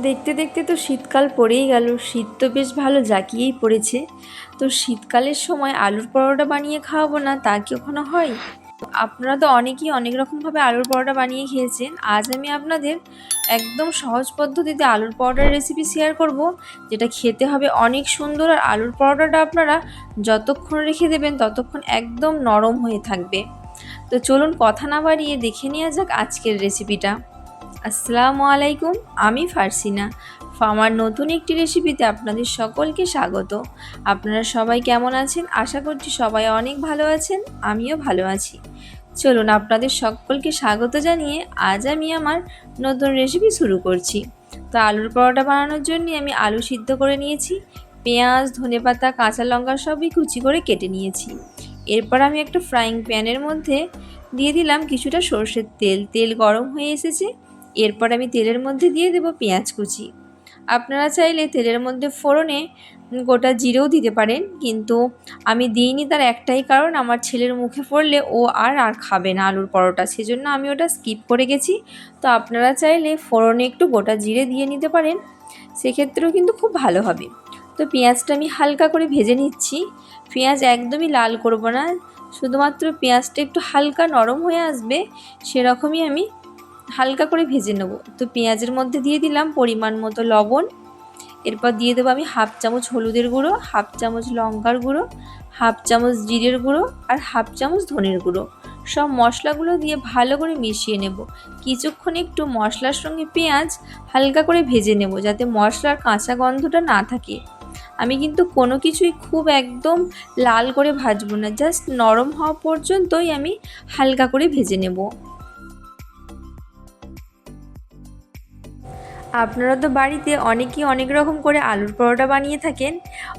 দেখতে দেখতে তো শীতকাল পড়েই গেল। শীত তো বেশ ভালো জাঁকিয়েই পড়েছে। তো শীতকালের সময় আলুর পরোটা বানিয়ে খাওয়াবো না, তা কি কখনো হয়? আপনারা তো অনেকেই অনেক রকমভাবে আলুর পরোটা বানিয়ে খেয়েছেন। আজ আমি আপনাদের একদম সহজ পদ্ধতিতে আলুর পরোটার রেসিপি শেয়ার করব, যেটা খেতে হবে অনেক সুন্দর। আর আলুর পরোটাটা আপনারা যতক্ষণ রেখে দেবেন, ততক্ষণ একদম নরম হয়ে থাকবে। তো চলুন কথা না বাড়িয়ে দেখে নেওয়া যাক আজকের রেসিপিটা আসসালামু আলাইকুম, আমি ফারসিনা। আমার নতুন একটি রেসিপিতে আপনাদের সকলকে স্বাগত। আপনারা সবাই কেমন আছেন? আশা করছি সবাই অনেক ভালো আছেন, আমিও ভালো আছি। চলুন আপনাদের সকলকে স্বাগত জানিয়ে আজ আমি আমার নতুন রেসিপি শুরু করছি। তো আলুর পরোটা বানানোর জন্য আমি আলু সিদ্ধ করে নিয়েছি, পেঁয়াজ, ধনেপাতা, কাঁচা লঙ্কা সবই কুচি করে কেটে নিয়েছি। এরপর আমি একটা ফ্রাইং প্যানের মধ্যে দিয়ে দিলাম কিছুটা সর্ষের তেল। তেল গরম হয়ে এসেছে এরপর আমি তেলের মধ্যে দিয়ে দেব পেঁয়াজ কুচি। আপনারা চাইলে তেলের মধ্যে ফোড়নে গোটা জিরেও দিতে পারেন, কিন্তু আমি দিইনি তার একটাই কারণ, আমার ছেলের মুখে পড়লে ও আর আর খাবে না আলুর পরোটা। সেজন্য আমি ওটা স্কিপ করে গেছি। তো আপনারা চাইলে ফোড়নে একটু গোটা জিরে দিয়ে নিতে পারেন, সেক্ষেত্রেও কিন্তু খুব ভালো হবে। তো পেঁয়াজটা আমি হালকা করে ভেজে নিচ্ছি। পেঁয়াজ একদমই লাল করব না, শুধুমাত্র পেঁয়াজটা একটু হালকা নরম হয়ে আসবে, সেরকমই আমি হালকা করে ভেজে নেব। তো পেঁয়াজের মধ্যে দিয়ে দিলাম পরিমাণ মতো লবণ। এরপর দিয়ে দেবো আমি হাফ চামচ হলুদের গুঁড়ো, হাফ চামচ লঙ্কার গুঁড়ো, হাফ চামচ জিরের গুঁড়ো আর হাফ চামচ ধনের গুঁড়ো। সব মশলাগুলো দিয়ে ভালো করে মিশিয়ে নেব। কিছুক্ষণ একটু মশলার সঙ্গে পেঁয়াজ হালকা করে ভেজে নেব যাতে মশলার কাঁচা গন্ধটা না থাকে। আমি কিন্তু কোনো কিছুই খুব একদম লাল করে ভাজবো না, জাস্ট নরম হওয়া পর্যন্তই আমি হালকা করে ভেজে নেব। আপনারা তো বাড়িতে অনেকেই অনেক রকম করে আলুর পরোটা বানিয়ে থাকেন।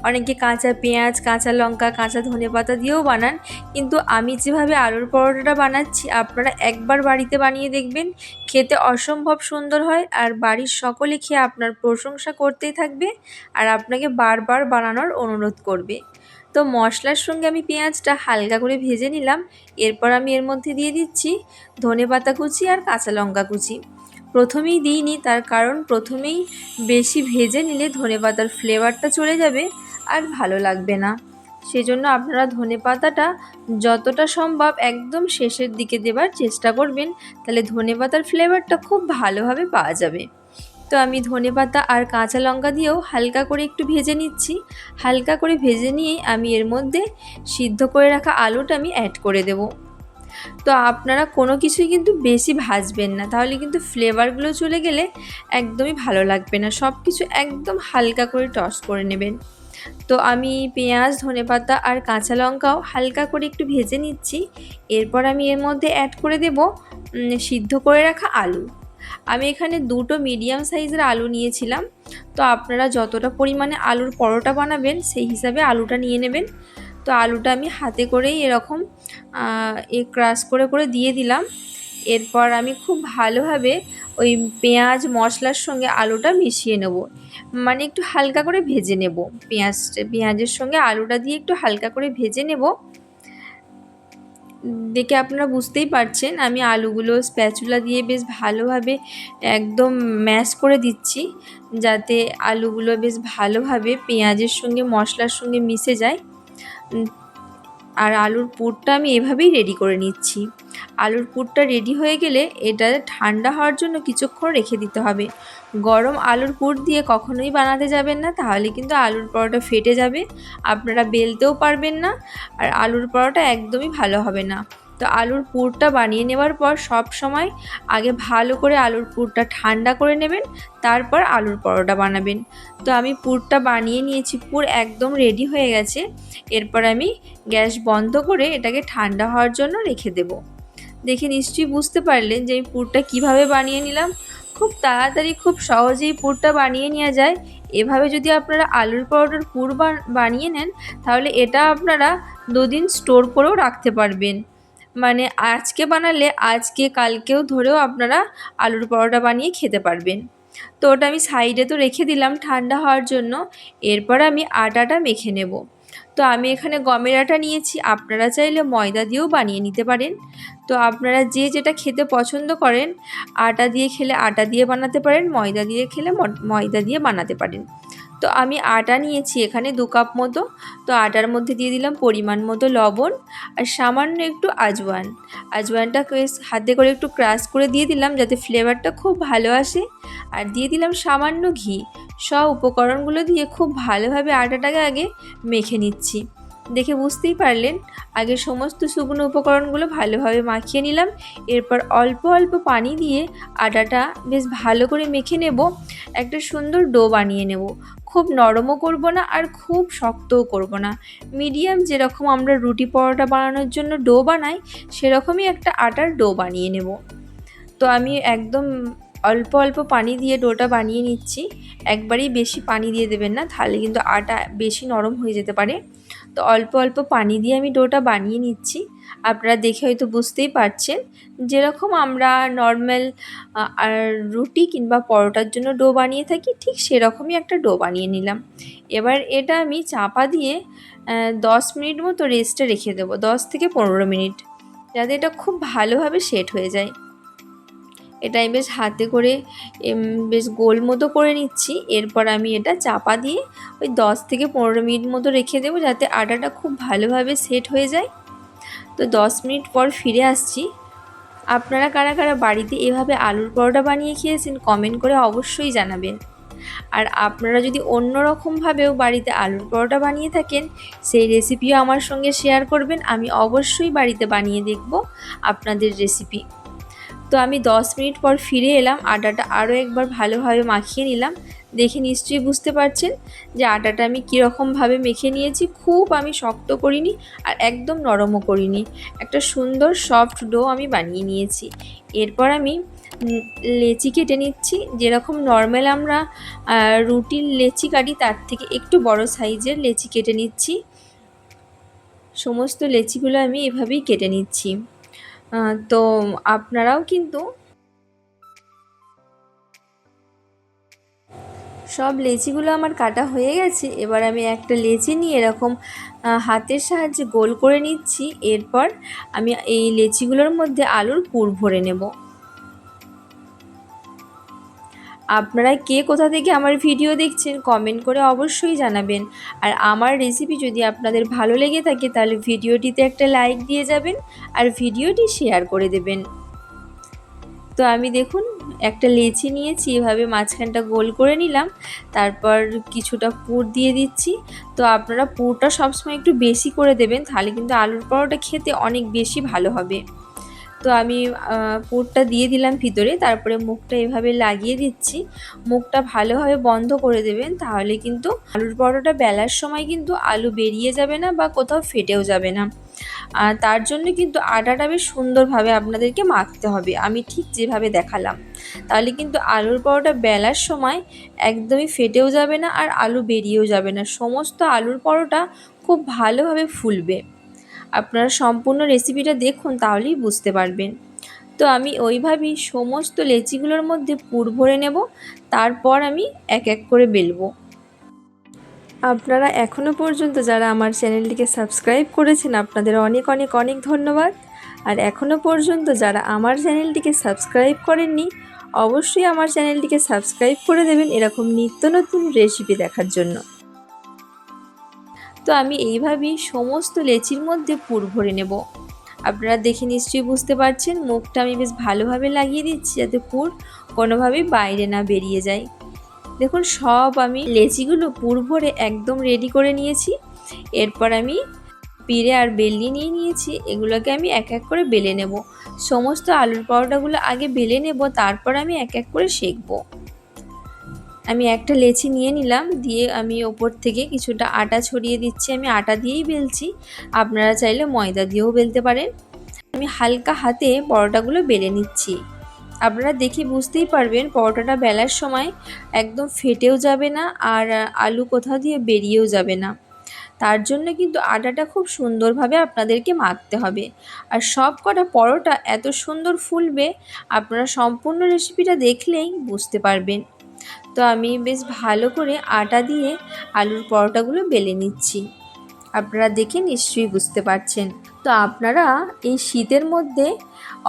অনেকে কাঁচা পেঁয়াজ, কাঁচা লঙ্কা, কাঁচা ধনে পাতা দিয়েও বানান। কিন্তু আমি যেভাবে আলুর পরোটাটা বানাচ্ছি, আপনারা একবার বাড়িতে বানিয়ে দেখবেন। খেতে অসম্ভব সুন্দর হয় আর বাড়ির সকলে খেয়ে আপনার প্রশংসা করতেই থাকবে আর আপনাকে বারবার বানানোর অনুরোধ করবে। তো মশলার সঙ্গে আমি পেঁয়াজটা হালকা করে ভেজে নিলাম। এরপর আমি এর মধ্যে দিয়ে দিচ্ছি ধনে পাতা কুচি আর কাঁচা লঙ্কা কুচি। প্রথমেই দিইনি, তার কারণ প্রথমেই বেশি ভেজে নিলে ধনে পাতার ফ্লেভারটা চলে যাবে আর ভালো লাগবে না। সেজন্য আপনারা ধনে পাতাটা যতটা সম্ভব একদম শেষের দিকে দেবার চেষ্টা করবেন, তাহলে ধনে পাতার ফ্লেভারটা খুব ভালোভাবে পাওয়া যাবে। তো আমি ধনে পাতা আর কাঁচা লঙ্কা দিয়েও হালকা করে একটু ভেজে নিচ্ছি। হালকা করে ভেজে নিয়েই আমি এর মধ্যে সিদ্ধ করে রাখা আলুটা আমি অ্যাড করে দেবো। তো আপনারা কোনো কিছুই কিন্তু বেশি ভাজবেন না। তাহলে কিন্তু ফ্লেভারগুলো চলে গেলে একদমই ভালো লাগবে না। সব কিছু একদম হালকা করে টস করে নেবেন। তো আমি পেঁয়াজ, ধনেপাতা আর কাঁচা লঙ্কাও হালকা করে একটু ভেজে নিচ্ছি। এরপর আমি এর মধ্যে অ্যাড করে দেব সিদ্ধ করে রাখা আলু। আমি এখানে দুটো মিডিয়াম সাইজের আলু নিয়েছিলাম। তো আপনারা যতটা পরিমাণে আলুর পরোটা বানাবেন, সেই হিসাবে আলুটা নিয়ে নেবেন। তো আলুটা আমি হাতে করেই এরকম এ ক্রাশ করে করে দিয়ে দিলাম। এরপর আমি খুব ভালোভাবে ওই পেঁয়াজ মশলার সঙ্গে আলুটা মিশিয়ে নেব। মানে একটু হালকা করে ভেজে নেব পেঁয়াজ, পেঁয়াজের সঙ্গে আলুটা দিয়ে একটু হালকা করে ভেজে নেব। দেখে আপনারা বুঝতেই পারছেন, আমি আলুগুলো স্প্যাচুলা দিয়ে বেশ ভালোভাবে একদম ম্যাশ করে দিচ্ছি, যাতে আলুগুলো বেশ ভালোভাবে পেঁয়াজের সঙ্গে মশলার সঙ্গে মিশে যায়। আর আলুর পুরটা আমি এভাবেই রেডি করে নিচ্ছি। আলুর পুরটা রেডি হয়ে গেলে এটা ঠান্ডা হওয়ার জন্য কিছুক্ষণ রেখে দিতে হবে। গরম আলুর পুর দিয়ে কখনোই বানাতে যাবেন না, তাহলে কিন্তু আলুর পরোটা ফেটে যাবে। আপনারা বেলতেও পারবেন না, আর আলুর পরোটা একদমই ভালো হবে না। তো আলুর পুরটা বানিয়ে নেওয়ার পর সব সময় আগে ভালো করে আলুর পুরটা ঠান্ডা করে নেবেন, তারপর আলুর পরোটা বানাবেন। তো আমি পুরটা বানিয়ে নিয়েছি, পুর একদম রেডি হয়ে গেছে। এরপর আমি গ্যাস বন্ধ করে এটাকে ঠান্ডা হওয়ার জন্য রেখে দেব। দেখে নিশ্চয়ই বুঝতে পারলেন যে আমি পুরটা কীভাবে বানিয়ে নিলাম। খুব তাড়াতাড়ি, খুব সহজেই পুরটা বানিয়ে নেওয়া যায়। এভাবে যদি আপনারা আলুর পরোটার পুর বানিয়ে নেন, তাহলে এটা আপনারা দুদিন স্টোর করেও রাখতে পারবেন। মানে আজকে বানালে আজকে কালকেও ধরেও আপনারা আলুর পরোটা বানিয়ে খেতে পারবেন। তো ওটা আমি সাইডে তো রেখে দিলাম ঠান্ডা হওয়ার জন্য। এরপর আমি আটাটা মেখে নেব। তো আমি এখানে গমের আটা নিয়েছি, আপনারা চাইলে ময়দা দিয়েও বানিয়ে নিতে পারেন। তো আপনারা যে যেটা খেতে পছন্দ করেন, আটা দিয়ে খেলে আটা দিয়ে বানাতে পারেন, ময়দা দিয়ে খেলে ময়দা দিয়ে বানাতে পারেন। তো আমি আটা নিয়েছি, এখানে দু কাপ মতো। তো আটার মধ্যে দিয়ে দিলাম পরিমাণ মতো লবণ আর সামান্য একটু আজওয়ান। আজওয়ানটা হাতে করে একটু ক্রাশ করে দিয়ে দিলাম যাতে ফ্লেভারটা খুব ভালো আসে। আর দিয়ে দিলাম সামান্য ঘি। সব উপকরণগুলো দিয়ে খুব ভালোভাবে আটাটাকে আগে মেখে নিচ্ছি। দেখে বুঝতেই পারলেন, আগে সমস্ত শুকনো উপকরণগুলো ভালোভাবে মাখিয়ে নিলাম। এরপর অল্প অল্প পানি দিয়ে আটাটা বেশ ভালো করে মেখে নেব। একটা সুন্দর ডো বানিয়ে নেব। খুব নরমও করব না আর খুব শক্তও করব না। মিডিয়াম যেরকম আমরা রুটি পরোটা বানানোর জন্য ডো বানাই, সেরকমই একটা আটার ডো বানিয়ে নেব। তো আমি একদম অল্প অল্প পানি দিয়ে ডোটা বানিয়ে নিচ্ছি। একবারেই বেশি পানি দিয়ে দেবেন না, তাহলে কিন্তু আটা বেশি নরম হয়ে যেতে পারে। তো অল্প অল্প পানি দিয়ে আমি ডোটা বানিয়ে নিচ্ছি। আপনারা দেখে হয়তো বুঝতেই পারছেন, যেরকম আমরা নর্মাল রুটি কিংবা পরোটার জন্য ডো বানিয়ে থাকি, ঠিক সেরকমই একটা ডো বানিয়ে নিলাম। এবার এটা আমি চাপা দিয়ে দশ মিনিট মতো রেস্টে রেখে দেবো, দশ থেকে পনেরো মিনিট, যাতে এটা খুব ভালোভাবে সেট হয়ে যায়। এটা আমি বেশ হাতে করে বেশ গোল মতো করে নিচ্ছি। এরপর আমি এটা চাপা দিয়ে ওই দশ থেকে পনেরো মিনিট মতো রেখে দেবো যাতে আটাটা খুব ভালোভাবে সেট হয়ে যায়। তো দশ মিনিট পর ফিরে আসছি। আপনারা কারা কারা বাড়িতে এভাবে আলুর পরোটা বানিয়ে খেয়েছেন কমেন্ট করে অবশ্যই জানাবেন। আর আপনারা যদি অন্য রকমভাবেও বাড়িতে আলুর পরোটা বানিয়ে থাকেন, সেই রেসিপিও আমার সঙ্গে শেয়ার করবেন। আমি অবশ্যই বাড়িতে বানিয়ে দেখব আপনাদের রেসিপি। তো আমি দশ মিনিট পর ফিরে এলাম আটাটা আরও একবার ভালোভাবে মাখিয়ে নিলাম। দেখে নিশ্চয়ই বুঝতে পারছেন যে আটাটা আমি কীরকমভাবে মেখে নিয়েছি, খুব আমি শক্ত করিনি আর একদম নরমও করিনি। একটা সুন্দর সফট ডো আমি বানিয়ে নিয়েছি। এরপর আমি লেচি কেটে নিচ্ছি, যেরকম নর্মাল আমরা রুটির লেচি কাটি তার থেকে একটু বড় সাইজের লেচি কেটে নিচ্ছি। সমস্ত লেচিগুলো আমি এভাবেই কেটে নিচ্ছি। তো আপনারাও কিন্তু সব লেচিগুলো আমার কাটা হয়ে গেছে। এবার আমি একটা লেচি নিয়ে এরকম হাতের সাহায্যে গোল করে নিচ্ছি। এরপর আমি এই লেচিগুলোর মধ্যে আলুর পুর ভরে নেব। আপনারা কে কোথা থেকে আমার ভিডিও দেখছেন কমেন্ট করে অবশ্যই জানাবেন। আর আমার রেসিপি যদি আপনাদের ভালো লেগে থাকে, তাহলে ভিডিওটিতে একটা লাইক দিয়ে যাবেন আর ভিডিওটি শেয়ার করে দেবেন। তো আমি দেখুন, একটা লেচি নিয়েছি, এভাবে মাঝখানটা গোল করে নিলাম। তারপর কিছুটা পুর দিয়ে দিচ্ছি। তো আপনারা পুরটা সবসময় একটু বেশি করে দেবেন, তাহলে কিন্তু আলুর পরোটা খেতে অনেক বেশি ভালো হবে। তো আমি পুরটা দিয়ে দিলাম ভিতরে, তারপরে মুখটা এভাবে লাগিয়ে দিচ্ছি। মুখটা ভালোভাবে বন্ধ করে দেবেন, তাহলে কিন্তু আলুর পরোটা বেলার সময় কিন্তু আলু বেরিয়ে যাবে না বা কোথাও ফেটেও যাবে না। আর তার জন্য কিন্তু আটাটা বেশ সুন্দরভাবে আপনাদেরকে মাখতে হবে। আমি ঠিক যেভাবে দেখালাম। তাহলে কিন্তু আলুর পরোটা বেলার সময় একদমই ফেটেও যাবে না আর আলু বেরিয়েও যাবে না। সমস্ত আলুর পরোটা খুব ভালোভাবে ফুলবে। আপনারা সম্পূর্ণ রেসিপিটা দেখুন, তাহলেই বুঝতে পারবেন। তো আমি ওইভাবেই সমস্ত লেচিগুলোর মধ্যে পুর ভরে নেব, তারপর আমি এক এক করে বেলবো। আপনারা এখনও পর্যন্ত যারা আমার চ্যানেলটিকে সাবস্ক্রাইব করেছেন, আপনাদের অনেক অনেক অনেক ধন্যবাদ। আর এখনও পর্যন্ত যারা আমার চ্যানেলটিকে সাবস্ক্রাইব করেননি, অবশ্যই আমার চ্যানেলটিকে সাবস্ক্রাইব করে দেবেন এরকম নিত্য নতুন রেসিপি দেখার জন্য। তো আমি এইভাবেই সমস্ত লেচির মধ্যে পুর ভরে নেব। আপনারা দেখে নিশ্চয়ই বুঝতে পারছেন, মুখটা আমি বেশ ভালোভাবে লাগিয়ে দিচ্ছি যাতে পুর কোনোভাবেই বাইরে না বেরিয়ে যায়। দেখুন, সব আমি লেচিগুলো পুর ভরে একদম রেডি করে নিয়েছি। এরপর আমি পিড়ে আর বেলনি নিয়ে নিয়েছি, এগুলোকে আমি এক এক করে বেলে নেব। সমস্ত আলুর পাউডারগুলো আগে বেলে নেব, তারপর আমি এক এক করে শেখবো আমি একটা লেচি নিয়ে নিলাম, দিয়ে আমি ওপর থেকে কিছুটা আটা ছড়িয়ে দিচ্ছি। আমি আটা দিয়েই বেলছি। আপনারা চাইলে ময়দা দিয়েও বেলতে পারেন। আমি হালকা হাতে পরোটাগুলো বেলে নিচ্ছি। আপনারা দেখে বুঝতেই পারবেন পরোটাটা বেলার সময় একদম ফেটেও যাবে না আর আলু কোথাও দিয়ে বেরিয়েও যাবে না। তার জন্য কিন্তু আটাটা খুব সুন্দরভাবে আপনাদেরকে মাখতে হবে। আর সব কটা পরোটা এত সুন্দর ফুলবে, আপনারা সম্পূর্ণ রেসিপিটা দেখলেই বুঝতে পারবেন। তো আমি বেশ ভালো করে আটা দিয়ে আলুর পরোটাগুলো বেলে নিচ্ছি। আপনারা দেখে নিশ্চয়ই বুঝতে পারছেন। তো আপনারা এই শীতের মধ্যে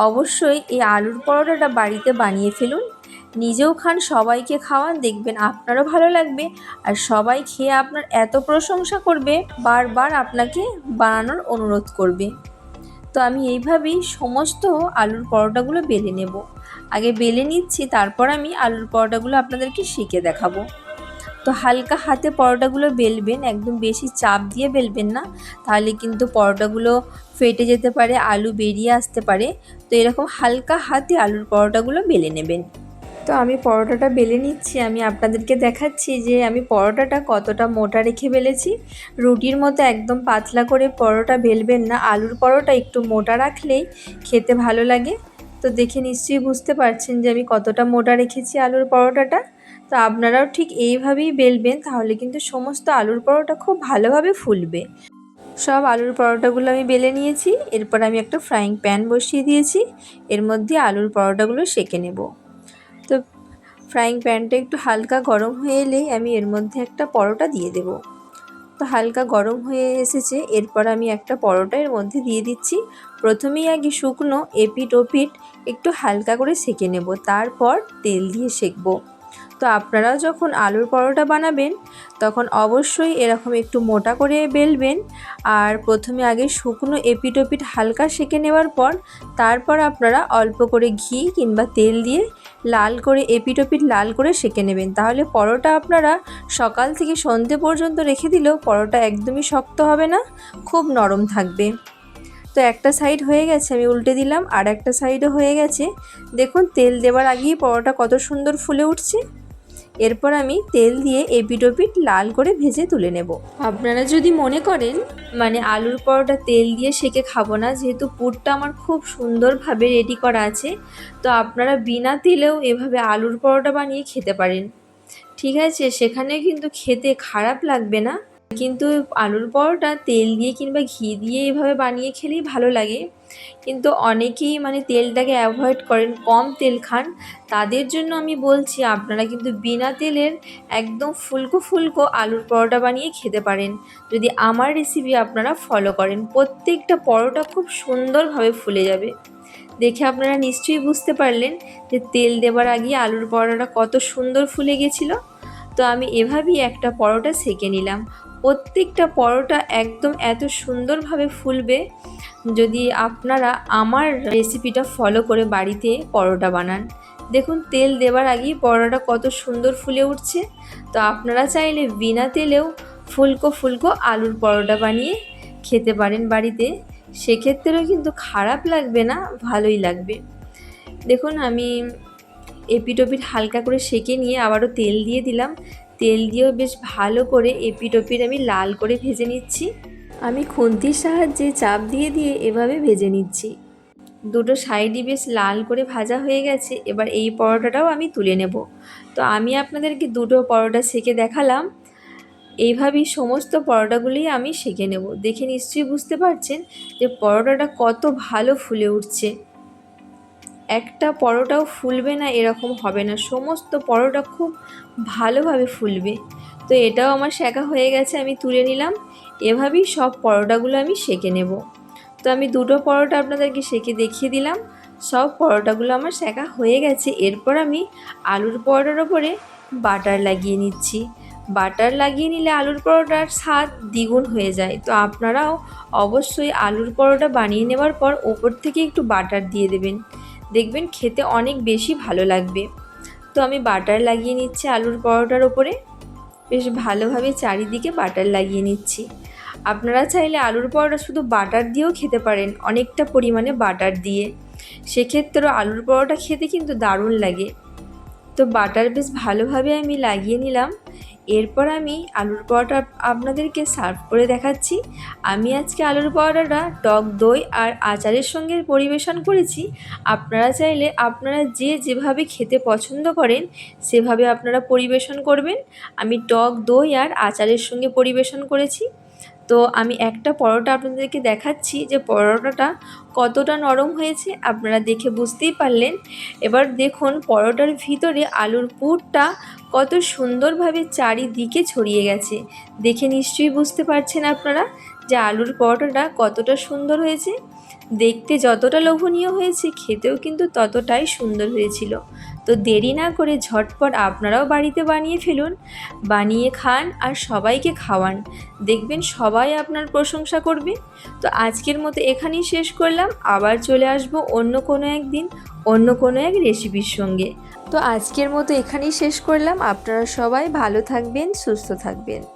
অবশ্যই এই আলুর পরোটাটা বাড়িতে বানিয়ে ফেলুন। নিজেও খান, সবাইকে খাওয়ান, দেখবেন আপনারও ভালো লাগবে। আর সবাই খেয়ে আপনার এত প্রশংসা করবে, বারবার আপনাকে বানানোর অনুরোধ করবে। তো আমি এইভাবেই সমস্ত আলুর পরোটাগুলো বেলে নেব। আগে বেলে নিচ্ছি, তারপর আমি আলুর পরোটাগুলো আপনাদেরকে শিখে দেখাবো। তো হালকা হাতে পরোটাগুলো বেলবেন, একদম বেশি চাপ দিয়ে বেলবেন না, তাহলে কিন্তু পরোটাগুলো ফেটে যেতে পারে, আলু বেরিয়ে আসতে পারে। তো এরকম হালকা হাতে আলুর পরোটাগুলো বেলে নেবেন। তো আমি পরোটাটা বেলে নিচ্ছি, আমি আপনাদেরকে দেখাচ্ছি যে আমি পরোটাটা কতটা মোটা রেখে বেলেছি। রুটির মতো একদম পাতলা করে পরোটা বেলবেন না, আলুর পরোটা একটু মোটা রাখলেই খেতে ভালো লাগে। তো দেখে নিশ্চয়ই বুঝতে পারছেন যে আমি কতটা মোটা রেখেছি আলুর পরোটাটা। তো আপনারাও ঠিক এইভাবেই বেলবেন, তাহলে কিন্তু সমস্ত আলুর পরোটা খুব ভালোভাবে ফুলবে। সব আলুর পরোটাগুলো আমি বেলে নিয়েছি, এরপর আমি একটা ফ্রাইং প্যান বসিয়ে দিয়েছি, এর মধ্যে আলুর পরোটাগুলো সেঁকে নেব। তো ফ্রাইং প্যানটা একটু হালকা গরম হয়ে এলেই আমি এর মধ্যে একটা পরোটা দিয়ে দেব। তো হালকা গরম হয়ে এসেছে, এরপর আমি একটা পরোটা এর মধ্যে দিয়ে দিচ্ছি। প্রথমেই আগে শুকনো এপিট ওপিট একটু হালকা করে সেঁকে নেব, তারপর তেল দিয়ে সেঁকবো। তো আপনারাও যখন আলুর পরোটা বানাবেন, তখন অবশ্যই এরকম একটু মোটা করে বেলবেন আর প্রথমে আগে শুকনো এপিটোপিট হালকা সেঁকে নেওয়ার পর, তারপর আপনারা অল্প করে ঘি কিংবা তেল দিয়ে লাল করে এপিটোপিট লাল করে সেঁকে নেবেন। তাহলে পরোটা আপনারা সকাল থেকে সন্ধে পর্যন্ত রেখে দিলেও পরোটা একদমই শক্ত হবে না, খুব নরম থাকবে। তো একটা সাইড হয়ে গেছে, আমি উল্টে দিলাম, আর একটা সাইডও হয়ে গেছে। দেখুন, তেল দেওয়ার আগেই পরোটা কত সুন্দর ফুলে উঠছে। এরপর আমি তেল দিয়ে এপিটোপিট লাল করে ভেজে তুলে নেব। আপনারা যদি মনে করেন মানে আলুর পরোটা তেল দিয়ে সেকে খাব না, যেহেতু পুরটা আমার খুব সুন্দরভাবে রেডি করা আছে, তো আপনারা বিনা তেলেও এভাবে আলুর পরোটা বানিয়ে খেতে পারেন। ঠিক আছে, সেখানে কিন্তু খেতে খারাপ লাগবে না, কিন্তু আলুর পরোটা তেল দিয়ে কিংবা ঘি দিয়ে এভাবে বানিয়ে খেলেই ভালো লাগে। কিন্তু অনেকেই মানে তেলটাকে অ্যাভয়েড করেন, কম তেল খান। তাদের জন্য আমি বলছি, আপনারা কিন্তু বিনা তেলের একদম ফুলকো ফুলকো আলুর পরোটা বানিয়ে খেতে পারেন। যদি আমার রেসিপি আপনারা ফলো করেন, প্রত্যেকটা পরোটা খুব সুন্দরভাবে ফুলে যাবে। দেখে আপনারা নিশ্চয়ই বুঝতে পারলেন যে তেল দেবার আগে আলুর পরোটাটা কত সুন্দর ফুলে গেছিল। তো আমি এভাবেই একটা পরোটা সেঁকে নিলাম। প্রত্যেকটা পরোটা একদম এত সুন্দরভাবে ফুলবে যদি আপনারা আমার রেসিপিটা ফলো করে বাড়িতে পরোটা বানান। দেখুন, তেল দেওয়ার আগেই পরোটা কত সুন্দর ফুলে উঠছে। তো আপনারা চাইলে বিনা তেলেও ফুলকো ফুলকো আলুর পরোটা বানিয়ে খেতে পারেন বাড়িতে। সেক্ষেত্রেও কিন্তু খারাপ লাগবে না, ভালোই লাগবে। দেখুন, আমি এপিটোপিট হালকা করে সেঁকে নিয়ে আবারও তেল দিয়ে দিলাম। তেল দিয়েও বেশ ভালো করে এপিটোপিট আমি লাল করে ভেজে নিচ্ছি। আমি খুন্তির সাহায্যে চাপ দিয়ে দিয়ে এভাবে ভেজে নিচ্ছি। দুটো সাইডই বেশ লাল করে ভাজা হয়ে গেছে, এবার এই পরোটাটাও আমি তুলে নেব। তো আমি আপনাদেরকে দুটো পরোটা সেকে দেখালাম। এইভাবেই সমস্ত পরোটাগুলি আমি সেঁকে নেব। দেখে নিশ্চয়ই বুঝতে পারছেন যে পরোটাটা কত ভালো ফুলে উঠছে। একটা পরোটাও ফুলবে না, এরকম হবে না। সমস্ত পরোটা খুব ভালোভাবে ফুলবে। তো এটাও আমার শেখা হয়ে গেছে, আমি তুলে নিলাম। এভাবেই সব পরোটাগুলো আমি সেঁকে নেব। তো আমি দুটো পরোটা আপনাদেরকে সেঁকে দেখিয়ে দিলাম। সব পরোটাগুলো আমার শেখা হয়ে গেছে। এরপর আমি আলুর পরোটার ওপরে বাটার লাগিয়ে নিচ্ছি। বাটার লাগিয়ে নিলে আলুর পরোটার স্বাদ দ্বিগুণ হয়ে যায়। তো আপনারাও অবশ্যই আলুর পরোটা বানিয়ে নেওয়ার পর ওপর থেকে একটু বাটার দিয়ে দেবেন। দেখবেন খেতে অনেক বেশি ভালো লাগবে। তো আমি বাটার লাগিয়ে নিচ্ছি আলুর পরোটার ওপরে। বেশ ভালোভাবে চারিদিকে বাটার লাগিয়ে নিচ্ছি। আপনারা চাইলে আলুর পরোটা শুধু বাটার দিয়েও খেতে পারেন, অনেকটা পরিমাণে বাটার দিয়ে। সেক্ষেত্রেও আলুর পরোটা খেতে কিন্তু দারুণ লাগে। তো বাটার বেশ ভালোভাবে আমি লাগিয়ে নিলাম। এরপর আমি আলুর পরোটা আপনাদেরকে সার্ভ করে দেখাচ্ছি। আমি আজকে আলুর পরোটাটা, টক দই আর আচারের সঙ্গে পরিবেশন করেছি। আপনারা চাইলে আপনারা যে যেভাবে খেতে পছন্দ করেন, সেভাবে আপনারা পরিবেশন করবেন। আমি টক দই আর আচারের সঙ্গে পরিবেশন করেছি। তো আমি একটা পরোটা আপনাদেরকে দেখাচ্ছি যে পরোটাটা কতটা নরম হয়েছে, আপনারা দেখে বুঝতেই পারলেন। এবার দেখুন, পরোটার ভিতরে আলুর পুরটা কত সুন্দরভাবে চারিদিকে ছড়িয়ে গেছে। দেখে নিশ্চয়ই বুঝতে পারছেন আপনারা যে আলুর পরোটাটা কতটা সুন্দর হয়েছে। দেখতে যতটা লোভনীয় হয়েছে, খেতেও কিন্তু ততটাই সুন্দর হয়েছিল। তো দেরি না করে ঝটপট আপনারাও বাড়িতে বানিয়ে ফেলুন, বানিয়ে খান আর সবাইকে খাওয়ান। দেখবেন সবাই আপনার প্রশংসা করবে। তো আজকের মতো এখানেই শেষ করলাম। আবার চলে আসব অন্য কোনো একদিন অন্য কোনো এক রেসিপির সঙ্গে। তো আজকের মতো এখানেই শেষ করলাম। আপনারা সবাই ভালো থাকবেন, সুস্থ থাকবেন।